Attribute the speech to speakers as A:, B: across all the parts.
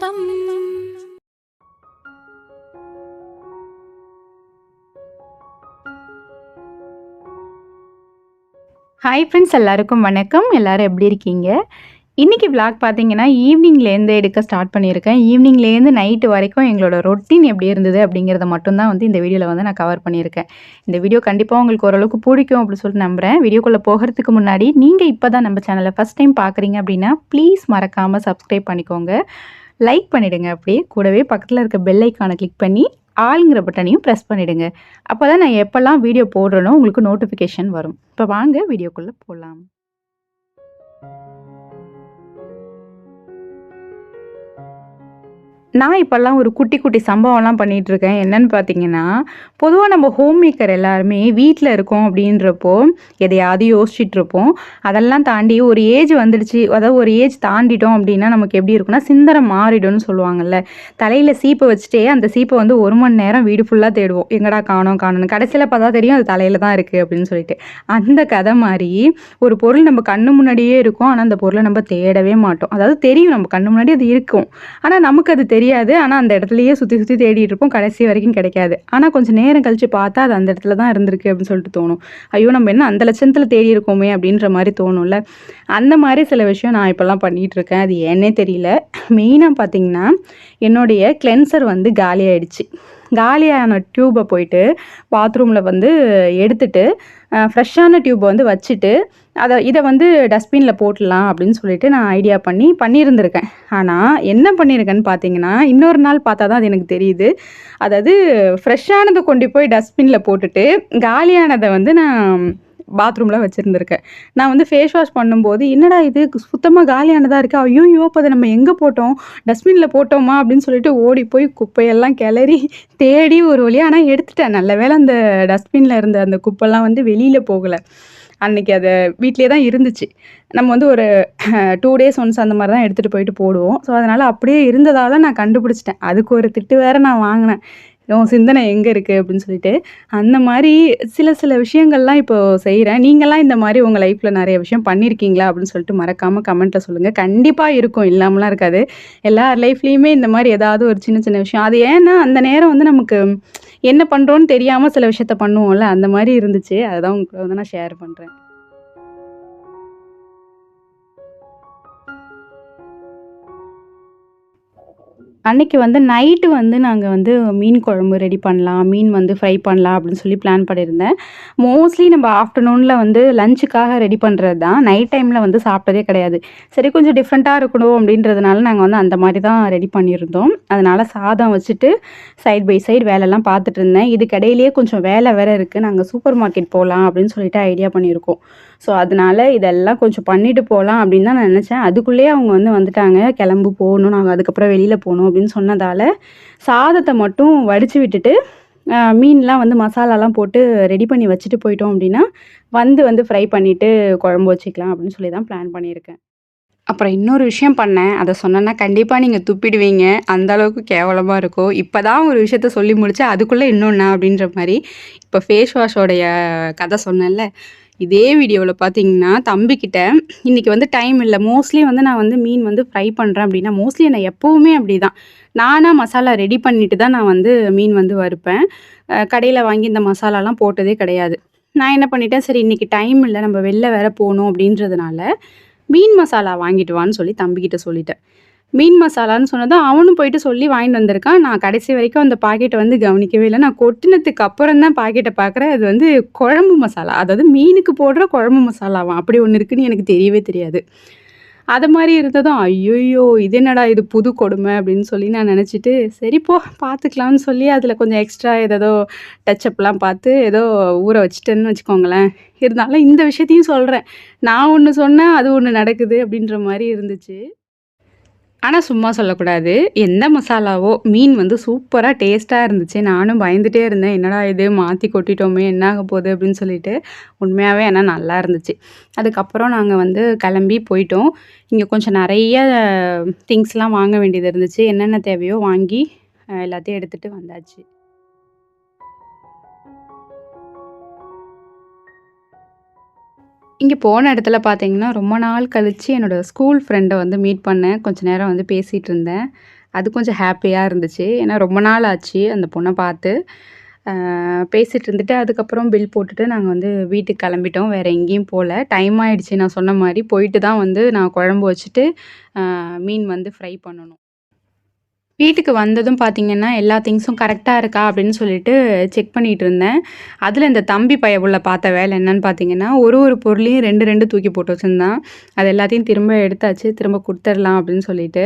A: நடுத்தர
B: hi friends எல்லாருக்கும் வணக்கம். எல்லாரும் எப்படி இருக்கீங்க? இன்றைக்கி vlog பார்த்தீங்கன்னா ஈவினிங்லேருந்து எடுக்க ஸ்டார்ட் பண்ணியிருக்கேன். ஈவினிங்லேருந்து நைட்டு வரைக்கும் எங்களோட ரொட்டீன் எப்படி இருந்தது அப்படிங்கிறத மட்டும்தான் வந்து இந்த வீடியோவில் வந்து நான் கவர் பண்ணியிருக்கேன். இந்த வீடியோ கண்டிப்பாக உங்களுக்கு ஓரளவுக்கு பிடிக்கும் அப்படின்னு சொல்லிட்டு நம்புகிறேன் வீடியோக்குள்ளே போகிறதுக்கு முன்னாடி நீங்கள் இப்போ தான் நம்ம சேனலை ஃபஸ்ட் டைம் பார்க்குறீங்க அப்படின்னா ப்ளீஸ் மறக்காமல் சப்ஸ்கிரைப் பண்ணிக்கோங்க. லைக் பண்ணிவிடுங்க அப்படியே. கூடவே பக்கத்தில் இருக்க பெல் ஐக்கானை கிளிக் பண்ணி ஆளுங்கிற பட்டனையும் ப்ரெஸ் பண்ணிவிடுங்க அப்போ தான் நான் எப்போல்லாம் வீடியோ போடுறேனோ உங்களுக்கு நோட்டிஃபிகேஷன் வரும். இப்போ வாங்க வீடியோக்குள்ளே போகலாம் நான் இப்போல்லாம் ஒரு குட்டி குட்டி சம்பவம்லாம் பண்ணிகிட்ருக்கேன் என்னென்னு என்னன்னு பார்த்தீங்கன்னா பொதுவாக நம்ம ஹோம் மேக்கர் எல்லாருமே வீட்டில் இருக்கோம் அப்படின்றப்போ எதையாவது யோசிச்சுட்டு இருப்போம் அதெல்லாம் தாண்டி ஒரு ஏஜ் வந்துடுச்சு. அதாவது ஒரு ஏஜ் தாண்டிட்டோம் அப்படின்னா நமக்கு எப்படி இருக்கும்னா சிந்தனை மாறிடும்னு சொல்லுவாங்கல்ல. தலையில் சீப்பை வச்சுட்டே அந்த சீப்பை வந்து ஒரு மணி நேரம் வீடு ஃபுல்லாக தேடுவோம். எங்கடா காணோம் காணணும் கடைசியில் பார்த்தா தெரியும் அது தலையில் தான் இருக்குது அப்படின்னு சொல்லிட்டு. அந்த கதை மாதிரி ஒரு பொருள் நம்ம கண்ணு முன்னாடியே இருக்கும். ஆனால் அந்த பொருளை நம்ம தேடவே மாட்டோம். அதாவது தெரியும் நம்ம கண்ணு முன்னாடி அது இருக்கும். ஆனால் நமக்கு அது தெரியும் தெரியாது. ஆனால் அந்த இடத்துலையே சுற்றி சுற்றி தேடிட்டு இருப்போம். கடைசி வரைக்கும் கிடைக்காது. ஆனால் கொஞ்சம் நேரம் கழித்து பார்த்தா அது அந்த இடத்துல தான் இருந்திருக்கு அப்படின்னு சொல்லிட்டு தோணும். ஐயோ நம்ம என்ன அந்த லட்சத்தில் தேடி இருக்கோமே அப்படின்ற மாதிரி தோணும்ல. அந்த மாதிரி சில விஷயம் நான் இப்போல்லாம் பண்ணிகிட்டு இருக்கேன். அது ஏன்னே தெரியல. மெயினாக பார்த்தீங்கன்னா என்னுடைய கிளென்சர் வந்து காலியாயிடுச்சு. காலியான டியூப்பை போயிட்டு பாத்ரூமில் வந்து எடுத்துட்டு ஃப்ரெஷ்ஷான டியூப்பை வந்து வச்சுட்டு அதை இதை வந்து டஸ்ட்பினில் போட்டுடலாம் அப்படின்னு சொல்லிட்டு நான் ஐடியா பண்ணி பண்ணியிருந்திருக்கேன். ஆனால் என்ன பண்ணியிருக்கேன்னு பார்த்தீங்கன்னா இன்னொரு நாள் பார்த்தா தான் அது எனக்கு தெரியுது. அதாவது ஃப்ரெஷ்ஷானதை கொண்டு போய் டஸ்ட்பினில் போட்டுட்டு காலியானதை வந்து நான் பாத்ரூமில் வச்சுருந்துருக்கேன். நான் வந்து ஃபேஸ் வாஷ் பண்ணும்போது என்னடா இது? சுத்தமாக காலியானதாக இருக்குது ஐயோ இப்போ அதை நம்ம எங்கே போட்டோம்? டஸ்ட்பினில் போட்டோமா? அப்படின்னு சொல்லிட்டு ஓடி போய் குப்பையெல்லாம் கிளறி தேடி ஒரு வழியாக ஆனால் எடுத்துட்டேன். நல்ல வேளை அந்த டஸ்ட்பினில் இருந்த அந்த குப்பைலாம் வந்து வெளியில் போகலை. அன்னைக்கு அதை வீட்டிலே தான் இருந்துச்சு. நம்ம வந்து ஒரு டூ டேஸ் ஒன்ஸ் அந்த மாதிரி தான் எடுத்துகிட்டு போயிட்டு போடுவோம். ஸோ அதனால் அப்படியே இருந்ததால் நான் கண்டுபிடிச்சிட்டேன். அதுக்கு ஒரு திட்டு வேறு நான் வாங்கினேன். உன் சிந்தனை எங்கே இருக்குது அப்படின்னு சொல்லிட்டு. அந்த மாதிரி சில சில விஷயங்கள்லாம் இப்போ செய்கிறேன் நீங்களாம் இந்த மாதிரி உங்கள் லைஃப்பில் நிறைய விஷயம் பண்ணியிருக்கீங்களா அப்படின்னு சொல்லிட்டு மறக்காமல் கமெண்ட்டில் சொல்லுங்கள் கண்டிப்பாக இருக்கும். இல்லாமலாம் இருக்காது. எல்லார் லைஃப்லேயுமே இந்த மாதிரி ஏதாவது ஒரு சின்ன சின்ன விஷயம். அது ஏன்னா அந்த நேரம் வந்து நமக்கு என்ன பண்ணுறோன்னு தெரியாமல் சில விஷயத்த பண்ணுவோம்ல அந்த மாதிரி இருந்துச்சு. அதுதான் உங்களுக்கு வந்து நான் ஷேர் பண்ணுறேன் அன்னைக்கு வந்து நைட்டு வந்து நாங்கள் வந்து மீன் குழம்பு ரெடி பண்ணலாம் மீன் வந்து ஃப்ரை பண்ணலாம் அப்படின்னு சொல்லி பிளான் பண்ணியிருந்தேன். மோஸ்ட்லி நம்ம ஆஃப்டர்நூனில் வந்து லஞ்சுக்காக ரெடி பண்ணுறது தான் நைட் டைமில் வந்து சாப்பிட்டதே கிடையாது. சரி கொஞ்சம் டிஃப்ரெண்ட்டாக இருக்கணும் அப்படின்றதுனால நாங்கள் வந்து அந்த மாதிரி தான் ரெடி பண்ணியிருந்தோம். அதனால் சாதம் வச்சுட்டு சைட் பை சைடு வேலைலாம் பார்த்துட்டு இருந்தேன். இதுக்கிடையிலேயே கொஞ்சம் வேலை வேறு இருக்குது நாங்கள் சூப்பர் மார்க்கெட் போகலாம் அப்படின்னு சொல்லிட்டு ஐடியா பண்ணியிருக்கோம். ஸோ அதனால இதெல்லாம் கொஞ்சம் பண்ணிட்டு போகலாம் அப்படின்னு தான் நான் நினச்சேன். அதுக்குள்ளேயே அவங்க வந்து வந்துட்டாங்க. கிளம்பு போகணும். நாங்கள் அதுக்கப்புறம் வெளியில் போகணும் அப்படின்னு சொன்னதால் சாதத்தை மட்டும் வடித்து விட்டுட்டு மீன்லாம் வந்து மசாலாலாம் போட்டு ரெடி பண்ணி வச்சுட்டு போயிட்டோம் அப்படின்னா வந்து வந்து ஃப்ரை பண்ணிவிட்டு குழம்பு வச்சுக்கலாம் அப்படின்னு சொல்லி தான் பிளான் பண்ணியிருக்கேன். அப்புறம் இன்னொரு விஷயம் பண்ணேன். அதை சொன்னேன்னா கண்டிப்பாக நீங்கள் துப்பிடுவீங்க. அந்த அளவுக்கு கேவலமாக இருக்கும் இப்போ தான் ஒரு விஷயத்த சொல்லி முடிச்சு அதுக்குள்ளே இன்னொன்னா அப்படின்ற மாதிரி இப்போ ஃபேஸ் வாஷோடைய கதை சொன்னேன்ல. இதே வீடியோவில் பார்த்தீங்கன்னா தம்பிக்கிட்ட இன்றைக்கி வந்து டைம் இல்லை. மோஸ்ட்லி வந்து நான் வந்து மீன் வந்து ஃப்ரை பண்ணுறேன் அப்படின்னா மோஸ்ட்லி நான் எப்போவுமே அப்படி தான் நானாக மசாலா ரெடி பண்ணிட்டு தான் நான் வந்து மீன் வந்து வறுப்பேன். கடையில் வாங்கி இந்த மசாலாலாம் போட்டதே கிடையாது. நான் என்ன பண்ணிட்டேன்? சரி இன்றைக்கி டைம் இல்லை. நம்ம வெளில வேற போகணும் அப்படின்றதுனால மீன் மசாலா வாங்கிட்டு வான்னு சொல்லி தம்பிக்கிட்ட சொல்லிட்டேன். மீன் மசாலான்னு சொன்னதும் அவனும் போயிட்டு சொல்லி வாங்கிட்டு வந்திருக்கான். நான் கடைசி வரைக்கும் அந்த பாக்கெட்டை வந்து கவனிக்கவே இல்லை. நான் கொட்டினத்துக்கு அப்புறம் தான் பாக்கெட்டை பார்க்குறேன் அது வந்து குழம்பு மசாலா. அதாவது மீனுக்கு போடுற குழம்பு மசாலாவான் அப்படி ஒன்று இருக்குன்னு எனக்கு தெரியவே தெரியாது. அது மாதிரி இருந்ததும் ஐயையோ! இது என்னடா இது புது கொடுமை? அப்படின்னு சொல்லி நான் நினச்சிட்டு சரி போ பார்த்துக்கலாம்னு சொல்லி அதில் கொஞ்சம் எக்ஸ்ட்ரா ஏதேதோ டச்சப்லாம் பார்த்து ஏதோ ஊற வச்சுட்டேன்னு வச்சுக்கோங்களேன். இருந்தாலும் இந்த விஷயத்தையும் சொல்கிறேன் நான் ஒன்று சொன்னேன் அது ஒன்று நடக்குது அப்படின்ற மாதிரி இருந்துச்சு. ஆனால் சும்மா சொல்லக்கூடாது. எந்த மசாலாவோ மீன் வந்து சூப்பராக டேஸ்ட்டாக இருந்துச்சு. நானும் பயந்துகிட்டே இருந்தேன். என்னடா இது மாற்றி கொட்டிட்டோமே! என்ன ஆக போகுது அப்படின்னு சொல்லிட்டு. உண்மையாகவே ஆனால் நல்லா இருந்துச்சு. அதுக்கப்புறம் நாங்கள் வந்து கிளம்பி போயிட்டோம். இங்கே கொஞ்சம் நிறைய திங்ஸ்லாம் வாங்க வேண்டியது இருந்துச்சு. என்னென்ன தேவையோ வாங்கி எல்லாத்தையும் எடுத்துகிட்டு வந்தாச்சு. இங்கே போன இடத்துல பார்த்தீங்கன்னா, ரொம்ப நாள் கழித்து என்னோடய ஸ்கூல் ஃப்ரெண்டை வந்து மீட் பண்ணேன். கொஞ்சம் நேரம் வந்து பேசிகிட்டு இருந்தேன். அது கொஞ்சம் ஹாப்பியாக இருந்துச்சு. ஏன்னா ரொம்ப நாள் ஆச்சு அந்த பொண்ணை பார்த்து. பேசிகிட்டு இருந்துட்டு அதுக்கப்புறம் பில் போட்டுட்டு நாங்கள் வந்து வீட்டுக்கு கிளம்பிட்டோம். வேறு எங்கேயும் போகல டைம் ஆகிடுச்சு நான் சொன்ன மாதிரி போயிட்டு தான் வந்து நான் குழம்பு வச்சுட்டு மீன் வந்து ஃப்ரை பண்ணணும். வீட்டுக்கு வந்ததும் பார்த்தீங்கன்னா, எல்லா திங்ஸும் கரெக்டாக இருக்கா அப்படின்னு சொல்லிட்டு செக் பண்ணிகிட்டு இருந்தேன். அதில் இந்த தம்பி பயபுள்ள பார்த்த வேலை என்னன்னு பார்த்தீங்கன்னா, ஒரு ஒரு பொருளையும் 2, 2 தூக்கி போட்டு வச்சுருந்தான் அது எல்லாத்தையும் திரும்ப எடுத்தாச்சு. திரும்ப கொடுத்துடலாம் அப்படின்னு சொல்லிட்டு.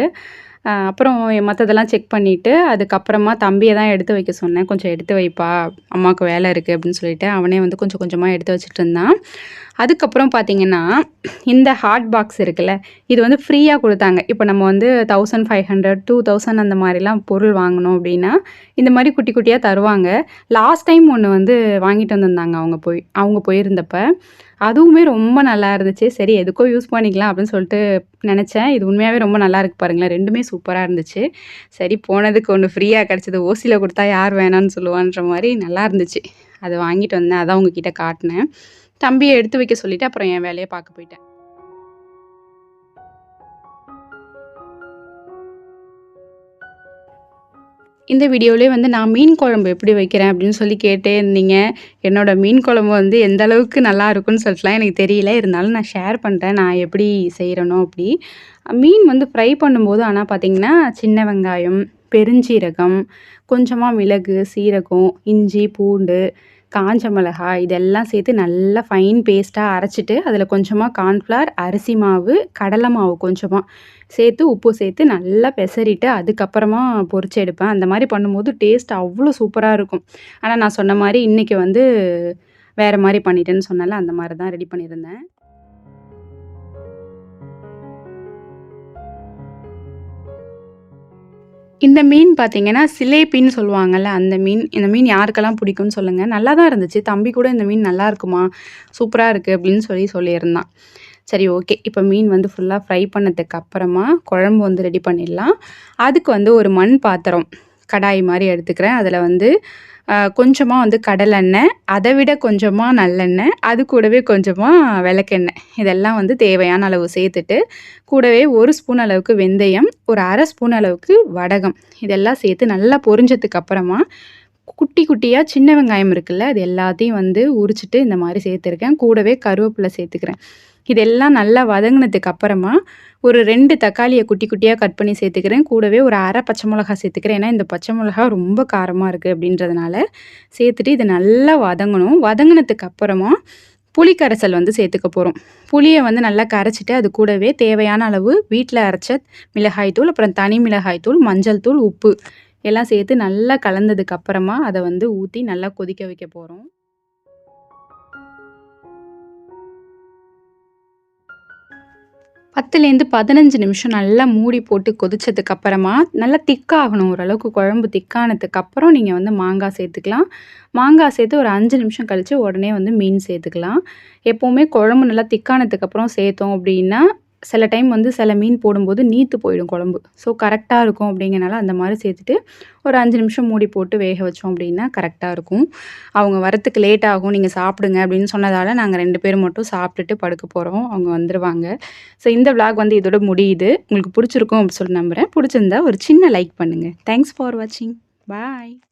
B: அப்புறம் மற்றதெல்லாம் செக் பண்ணிவிட்டு அதுக்கப்புறமா தம்பியை தான் எடுத்து வைக்க சொன்னேன். "கொஞ்சம் எடுத்து வைப்பா, அம்மாவுக்கு வேலை இருக்குது அப்படின்னு சொல்லிட்டு, அவனே வந்து கொஞ்சம் கொஞ்சமாக எடுத்து வச்சுட்டு இருந்தான். அதுக்கப்புறம் பார்த்தீங்கன்னா, இந்த ஹாட் பாக்ஸ் இருக்குல்ல, இது வந்து ஃப்ரீயாக கொடுத்தாங்க இப்போ நம்ம வந்து 1500, 2000 அந்த மாதிரிலாம் பொருள் வாங்கினோம் அப்படின்னா, இந்த மாதிரி குட்டி குட்டியாக தருவாங்க. லாஸ்ட் டைம் ஒன்று வந்து வாங்கிட்டு வந்திருந்தாங்க அவங்க போய் அவங்க போயிருந்தப்ப. அதுவுமே ரொம்ப நல்லா இருந்துச்சு. சரி எதுக்கோ யூஸ் பண்ணிக்கலாம் அப்படின்னு சொல்லிட்டு நினச்சேன் இது உண்மையாகவே ரொம்ப நல்லா இருக்கு பாருங்களேன். ரெண்டுமே சூப்பராக இருந்துச்சு. சரி போனதுக்கு ஒன்று ஃப்ரீயாக கிடச்சது ஓசியில் கொடுத்தா யார் வேணான்னு சொல்லுவான்ற மாதிரி நல்லா இருந்துச்சு. அதை வாங்கிட்டு வந்தேன். அதான் உங்ககிட்ட காட்டினேன் தம்பியை எடுத்து வைக்க சொல்லிவிட்டு அப்புறம் என் வேலையை பார்க்க போயிட்டேன். இந்த வீடியோவிலே வந்து நான் மீன் குழம்பு எப்படி வைக்கிறேன் அப்படின்னு சொல்லி கேட்டே இருந்தீங்க. என்னோட மீன் குழம்பு வந்து எந்த அளவுக்கு நல்லா இருக்கும்னு சொல்லிட்டுலாம் எனக்கு தெரியல. இருந்தாலும் நான் ஷேர் பண்ணுறேன் நான் எப்படி செய்கிறனோ அப்படி. மீன் வந்து ஃப்ரை பண்ணும்போது ஆனால் பார்த்திங்கன்னா சின்ன வெங்காயம், பெருஞ்சீரகம், கொஞ்சமாக மிளகு, சீரகம், இஞ்சி, பூண்டு, காஞ்ச மிளகாய் இதெல்லாம் சேர்த்து நல்லா ஃபைன் பேஸ்ட்டாக அரைச்சிட்டு அதில் கொஞ்சமாக கார்ன்ஃப்ளவர், அரிசி மாவு, கடலை மாவு கொஞ்சமாக சேர்த்து, உப்பு சேர்த்து நல்லா பெசரிட்டு அதுக்கப்புறமா பொறிச்சு எடுப்பேன். அந்த மாதிரி பண்ணும்போது டேஸ்ட் அவ்வளோ சூப்பராக இருக்கும். ஆனால் நான் சொன்ன மாதிரி இன்னைக்கு வந்து வேறு மாதிரி பண்ணிட்டேன்னு சொன்னால அந்த மாதிரி தான் ரெடி பண்ணியிருந்தேன். இந்த மீன் பார்த்தீங்கன்னா, சிலேப்பின்னு சொல்லுவாங்கல்ல, அந்த மீன். இந்த மீன் யாருக்கெல்லாம் பிடிக்கும்னு சொல்லுங்கள் நல்லா தான் இருந்துச்சு. தம்பி கூட இந்த மீன் நல்லாருக்குமா, சூப்பராக இருக்குது அப்படின்னு சொல்லி சொல்லியிருந்தான். சரி ஓகே. இப்போ மீன் வந்து ஃபுல்லாக ஃப்ரை பண்ணதுக்கு அப்புறமா, குழம்பு வந்து ரெடி பண்ணிடலாம். அதுக்கு வந்து ஒரு மண் பாத்திரம், கடாய் மாதிரி எடுத்துக்கிறேன். அதில் வந்து கொஞ்சமாக வந்து கடலெண்ணெய், அதை விட கொஞ்சமாக நல்லெண்ணெய், அது கூடவே கொஞ்சமாக விளக்கெண்ணெய். இதெல்லாம் வந்து தேவையான அளவு சேர்த்துட்டு, கூடவே ஒரு ஸ்பூன் அளவுக்கு வெந்தயம், ஒரு அரை ஸ்பூன் அளவுக்கு வடகம். இதெல்லாம் சேர்த்து நல்லா பொரிஞ்சதுக்கு அப்புறமா, குட்டி குட்டியாக சின்ன வெங்காயம் இருக்குல்ல, அது எல்லாத்தையும் வந்து உரிச்சிட்டு இந்த மாதிரி சேர்த்துருக்கேன். கூடவே கருவேப்பிலை சேர்த்துக்கிறேன். இதெல்லாம் நல்லா வதங்கினதுக்கு அப்புறமா, ஒரு ரெண்டு தக்காளியை குட்டி குட்டியாக கட் பண்ணி சேர்த்துக்கிறேன். கூடவே ஒரு அரை பச்சை மிளகா சேர்த்துக்கிறேன். ஏன்னா இந்த பச்சை மிளகா ரொம்ப காரமாக இருக்குது அப்படின்றதுனால, சேர்த்துட்டு இது நல்லா வதங்கணும். வதங்கினதுக்கு அப்புறமா, புளி கரைசல் வந்து சேர்த்துக்க போகிறோம் புளியை வந்து நல்லா கரைச்சிட்டு அது கூடவே தேவையான அளவு வீட்டில் அரைச்ச மிளகாய் தூள், அப்புறம் தனி மிளகாய் தூள், மஞ்சள் தூள், உப்பு எல்லாம் சேர்த்து நல்லா கலந்ததுக்கு அப்புறமா, அதை வந்து ஊற்றி நல்லா கொதிக்க வைக்க போகிறோம் பத்துலேருந்து 15 நிமிஷம் நல்லா மூடி போட்டு கொதிச்சதுக்கு அப்புறமா, நல்லா திக்காகணும் ஓரளவுக்கு குழம்பு திக்கானதுக்கு அப்புறம் வந்து மாங்காய் சேர்த்துக்கலாம். மாங்காய் சேர்த்து ஒரு அஞ்சு நிமிஷம் கழித்து உடனே வந்து மீன் சேர்த்துக்கலாம். எப்போவுமே குழம்பு நல்லா திக்கானதுக்கப்புறம் சேர்த்தோம் அப்படின்னா, சில டைம் வந்து சில மீன் போடும்போது நீத்து போயிடும் குழம்பு. ஸோ கரெக்டாக இருக்கும் அப்படிங்கிறனால அந்த மாதிரி சேர்த்துட்டு, ஒரு அஞ்சு நிமிஷம் மூடி போட்டு வேக வச்சோம் அப்படின்னா கரெக்டாக இருக்கும். அவங்க வரத்துக்கு லேட் ஆகும். நீங்கள் சாப்பிடுங்க அப்படின்னு சொன்னதால் நாங்கள் ரெண்டு பேரும் மட்டும் சாப்பிட்டுட்டு படுக்க போகிறோம் அவங்க வந்துடுவாங்க ஸோ இந்த விளாக் வந்து இதோட முடியுது. உங்களுக்கு பிடிச்சிருக்கும் அப்படின்னு சொல்லி நம்புறேன். பிடிச்சிருந்தா ஒரு சின்ன லைக் பண்ணுங்கள் தேங்க்ஸ் ஃபார் வாட்சிங். பாய்.